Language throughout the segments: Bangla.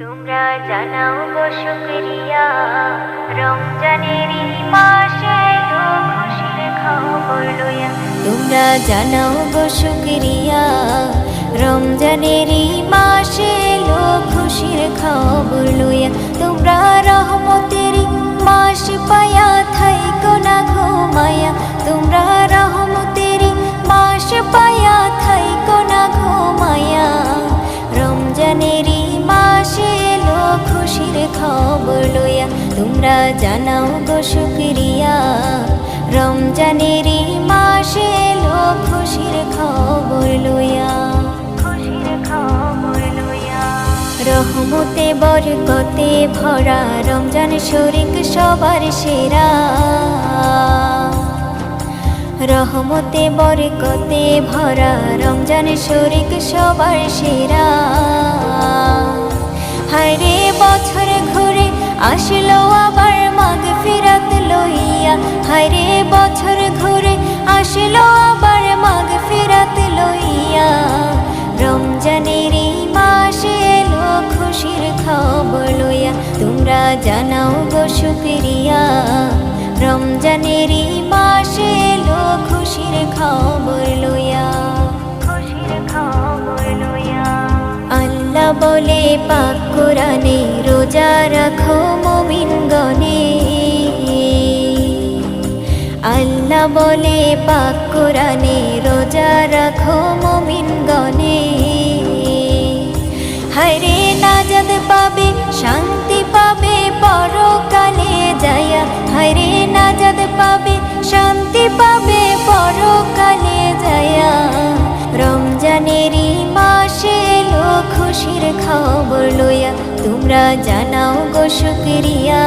তোমরা জানাও গো শুক্রিয়া। রমজানের মাসে খুশির খবর লইয়া। তোমরা জানাও গো শুক্রিয়া। রমজানের এই খবর লইয়া তোমরা জানাও গো শুকরিয়া। রমজানের মাসে লইয়া খুশির খবর লইয়া রহমতে, বরকতে ভরা রমজান শরিক সবার সেরা। রহমতে, বরকতে ভরা রমজান শরিক সবার সেরা। হায়রে বছর ঘুরে আসলো আবার মাগ ফিরাত লইয়া। হায়রে বছর ঘুরে আসলো আবার মাগ ফিরাত লইয়া। রমজানের মাসে এলো খুশির খবর লইয়া। তোমরা জানাও গো শুকরিয়া। রমজানের মাসে এলো খুশির খবর লইয়া। খুশির খবর লইয়া। আল্লাহ বলে পাক কোরআনে রোজা রাখো মুমিন গনে আল্লাহ বলে, পাক কোরআনে রোজা রাখো মুমিন গনে হায়রে নাজাদ পাবে, শান্তি পাবে, পরকালে যায়া। হরে নাজাদ পাবে, শান্তি খবর লইয়া তোমরা জানাও গো শুকরিয়া।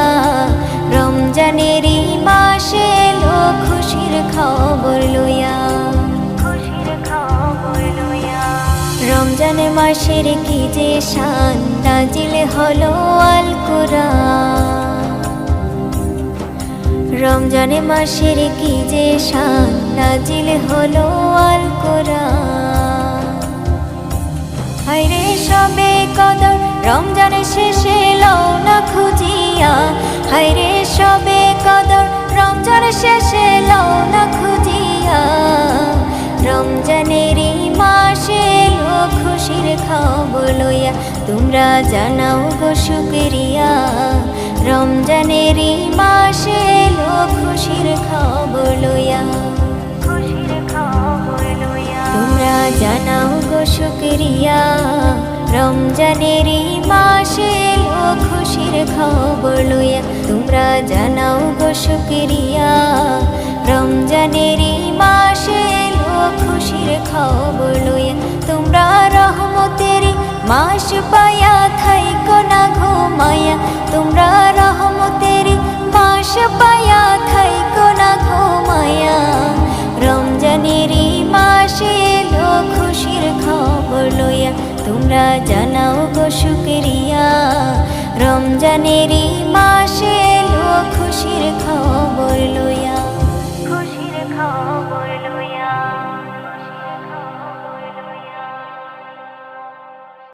রমজানেরই মাসে লইয়া খুশির খবর লইয়া। রমজান মাসের কি যে শান নাজিল হলো আল কোরআন। রমজান মাসের কি যে শান নাজিল হলো আল কোরআন। হায়রে সবে কদর রমজান শেষে লও না খুঁজিয়া। হায়রে সবে কদর রমজান শেষে লও না খুঁজিয়া। রমজানের এই মাসে এলো খুশির খবর তোমরা জানাও গো শুকরিয়া রমজানের এই মাসে খবর খুশির খবর লইয়া। তোমরা জানাও গো শুকরিয়া রমজানের এই মাসে ও খুশির খবর লইয়া তোমরা জানাও গো শুক্রিয়া। রমজানের এই মাসে ও খুশির খবর লইয়া তোমরা রহমতের মাস পায়া থাইকো না ঘুমায়া তোমরা জানাও গো শুক্রিয়া। রমজানের মাসে লো খুশির খবর লইয়া। খুশির খবর লইয়া।